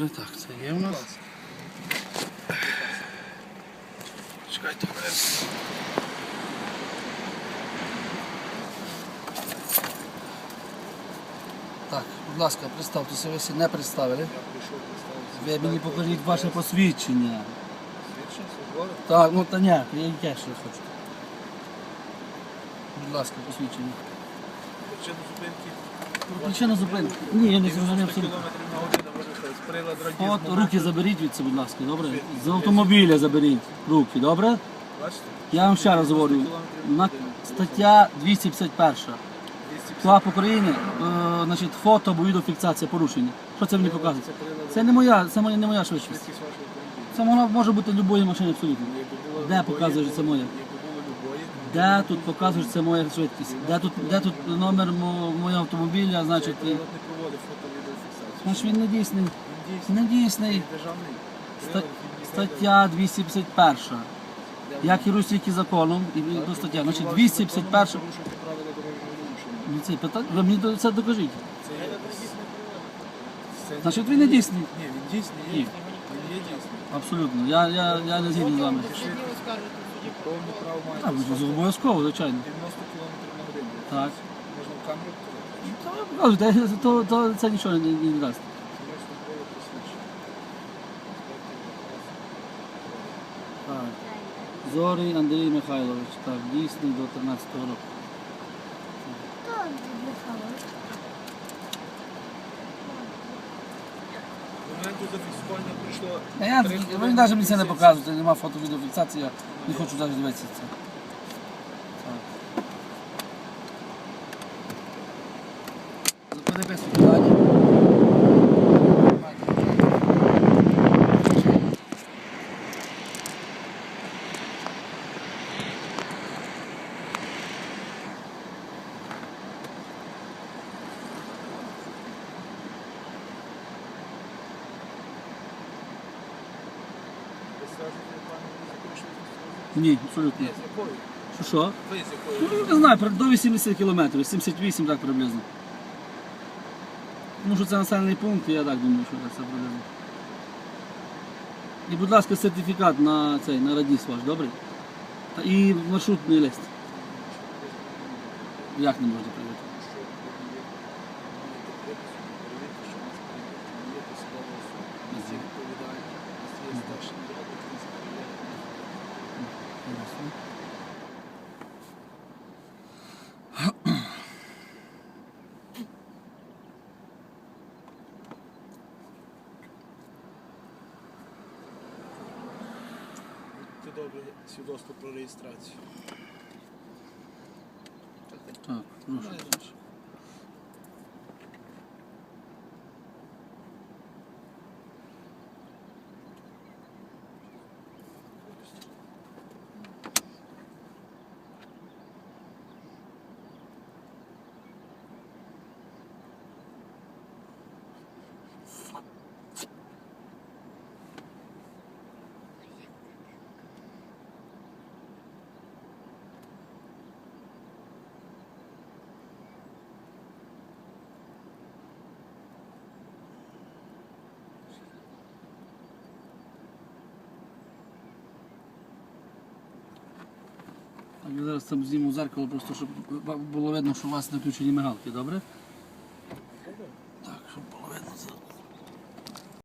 Добре, так, це є у нас. Чекайте, зараз. Так, будь ласка, представтеся, ви всі не представили. Ви мені покажіть ваше посвідчення. Свідчення? Так, ну та ні, я яке ще хочу. Будь ласка, посвідчення. Причину зупинки. Причина зупинки. Ні, я не 90 зрозумів абсолютно. Прилад. От руки заберіть від себе, будь ласка, добре? З автомобіля заберіть руки, добре? Бачите? Я вам ще раз говорю. На стаття 251. 250. КЛАП України, е, значить, фото або відеофіксація порушення. Що це мені показує? Це не моя, це моя, не моя швидкість. Це вона може бути любої машини абсолютно. Якби було Де любої- показує, що це моє? Якби було любої, Де тут показує, що це моя швидкість? Де тут, де тут номер мо- мого автомобіля, значить, і- прилад не проводить фото-відеофіксацію. значить він не дійсний. Не дійсний. Ста- Стаття 251. не- Я керуюсь тільки законом і до стаття. Значить, 251. законом, порушуєте правила дорожнього руху. Ну це питання. Ви мені до- це докажіть. Значить, він не дійсний. Ні, він дійсний Ні. Він є дійсний. Абсолютно. Я, я, я не згідний з вами. Повне право має. Так, обов'язково, звичайно. 90 км на годину. Так. Можна в камеру показати. То, то, то це нічого не, не дасть. Це службове посвідчення. Так. Зорій Андрій Михайлович. Так, дійсний до 13-го року. Хто Михайлович? До моменту зафіксування прийшло. А я, три ви хвилини навіть мені це не показуєте, нема фото-відеофіксації, я не хочу навіть дивитися це. Так. Переписуйте питання. Ні, абсолютно. З якою? Що що? Ви з якою? Ну, не знаю, при- до 80 кілометрів, 78 так приблизно. Тому що це населений пункт, і я так думаю, що це приблизно. І, будь ласка, сертифікат на цей, на радіс ваш, добре? Та і маршрутний лист. Як не можна прийти? Будьте добре, свідоцтво про реєстрацію. Так, ну Так, Я зараз там зніму зеркало, просто щоб було видно, що у вас не включені мигалки, добре? Так, щоб було видно.